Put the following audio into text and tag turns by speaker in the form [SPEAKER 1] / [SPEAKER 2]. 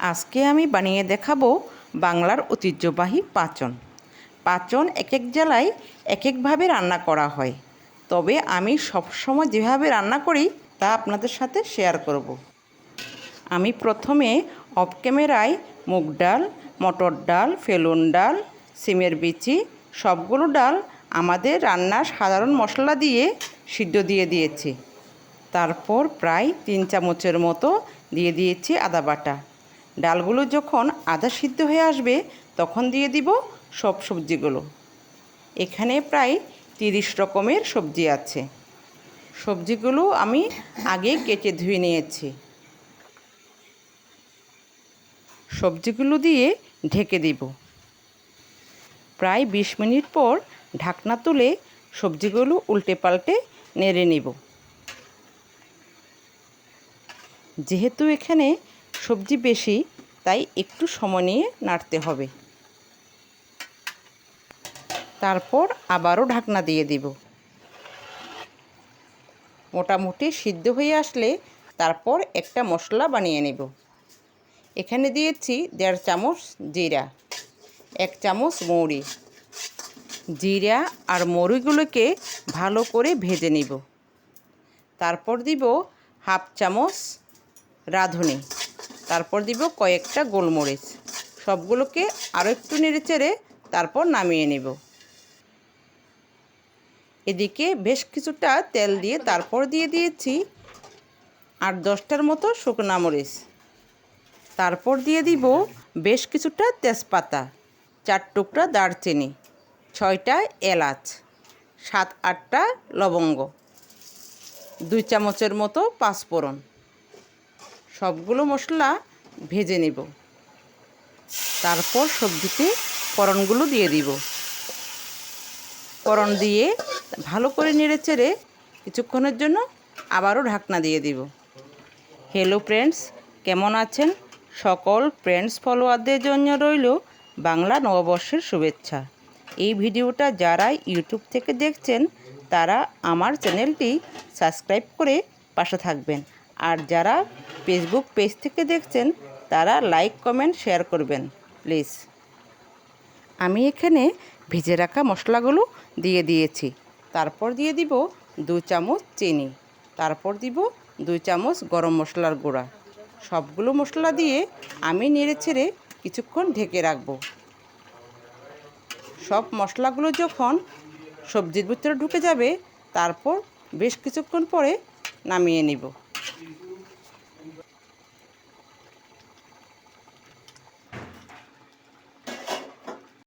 [SPEAKER 1] আজকে আমি বানিয়ে দেখাবো বাংলার ঐতিহ্যবাহী পাচন। পাচন এক এক জেলায় এক একভাবে রান্না করা হয়। তবে আমি সবসময় যেভাবে রান্না করি, তা আপনাদের সাথে শেয়ার করব। আমি প্রথমে অফ ক্যামেরায় মুগ ডাল, মটর ডাল, ফেলুন ডাল, সিমের বিচি, সবগুলো ডাল আমাদের রান্নার সাধারণ মশলা দিয়ে সিদ্ধ দিয়ে দিয়েছি। তারপর প্রায় তিন চামচের মতো দিয়ে দিয়েছি আদা বাটা। ডালগুলো যখন আধা সিদ্ধ হয়ে আসবে, তখন দিয়ে দিব সব সবজিগুলো। এখানে প্রায় তিরিশ রকমের সবজি আছে। সবজিগুলো আমি আগে কেটে ধুয়ে নিয়েছি। সবজিগুলো দিয়ে ঢেকে দিব। প্রায় বিশ মিনিট পর ঢাকনা তুলে সবজিগুলো উল্টে পাল্টে নেড়ে নিব। যেহেতু এখানে সবজি বেশি, তাই একটু সময় নিয়ে নাড়তে হবে। তারপর আবারও ঢাকনা দিয়ে দিব। মোটামুটি সিদ্ধ হয়ে আসলে তারপর একটা মশলা বানিয়ে নেব। এখানে দিয়েছি দেড় চামচ জিরা, এক চামচ মৌরি। জিরা আর মৌরিগুলোকে ভালো করে ভেজে নিব। তারপর দিব হাফ চামচ রাঁধুনি। তারপর দিব কয়েকটা গোলমরিচ। সবগুলোকে আরও একটু নেড়ে চেড়ে তারপর নামিয়ে নেব। এদিকে বেশ কিছুটা তেল দিয়ে তারপর দিয়ে দিয়েছি আট দশটার মতো শুকনা মরিচ। তারপর দিয়ে দিব বেশ কিছুটা তেজপাতা, চার টুকরা দারচিনি, ছয়টা এলাচ, সাত আটটা লবঙ্গ, দুই চামচের মতো পাঁচফোড়ন। সবগুলো মশলা ভেজে নেব। তারপর সবজিতে ফোড়নগুলো দিয়ে দিব। ফোড়ন দিয়ে ভালো করে নেড়ে চেড়ে কিছুক্ষণের জন্য আবারও ঢাকনা দিয়ে দিব। হ্যালো ফ্রেন্ডস, কেমন আছেন? সকল ফ্রেন্ডস ফলোয়ারদের জন্য রইল বাংলা নববর্ষের শুভেচ্ছা। এই ভিডিওটা যারা ইউটিউব থেকে দেখছেন, তারা আমার চ্যানেলটি সাবস্ক্রাইব করে পাশে থাকবেন। আর যারা ফেসবুক পেজ থেকে দেখছেন, তারা লাইক কমেন্ট শেয়ার করবেন প্লিজ আমি এখানে ভেজে রাখা মশলাগুলো দিয়ে দিয়েছি। তারপর দিয়ে দিব দু চামচ চিনি। তারপর দিব দুই চামচ গরম মশলার গুঁড়া। সবগুলো মশলা দিয়ে আমি নেড়ে ছেড়ে কিছুক্ষণ ঢেকে রাখব। সব মশলাগুলো যখন সবজির ভিতরে ঢুকে যাবে, তারপর বেশ কিছুক্ষণ পরে নামিয়ে নিব।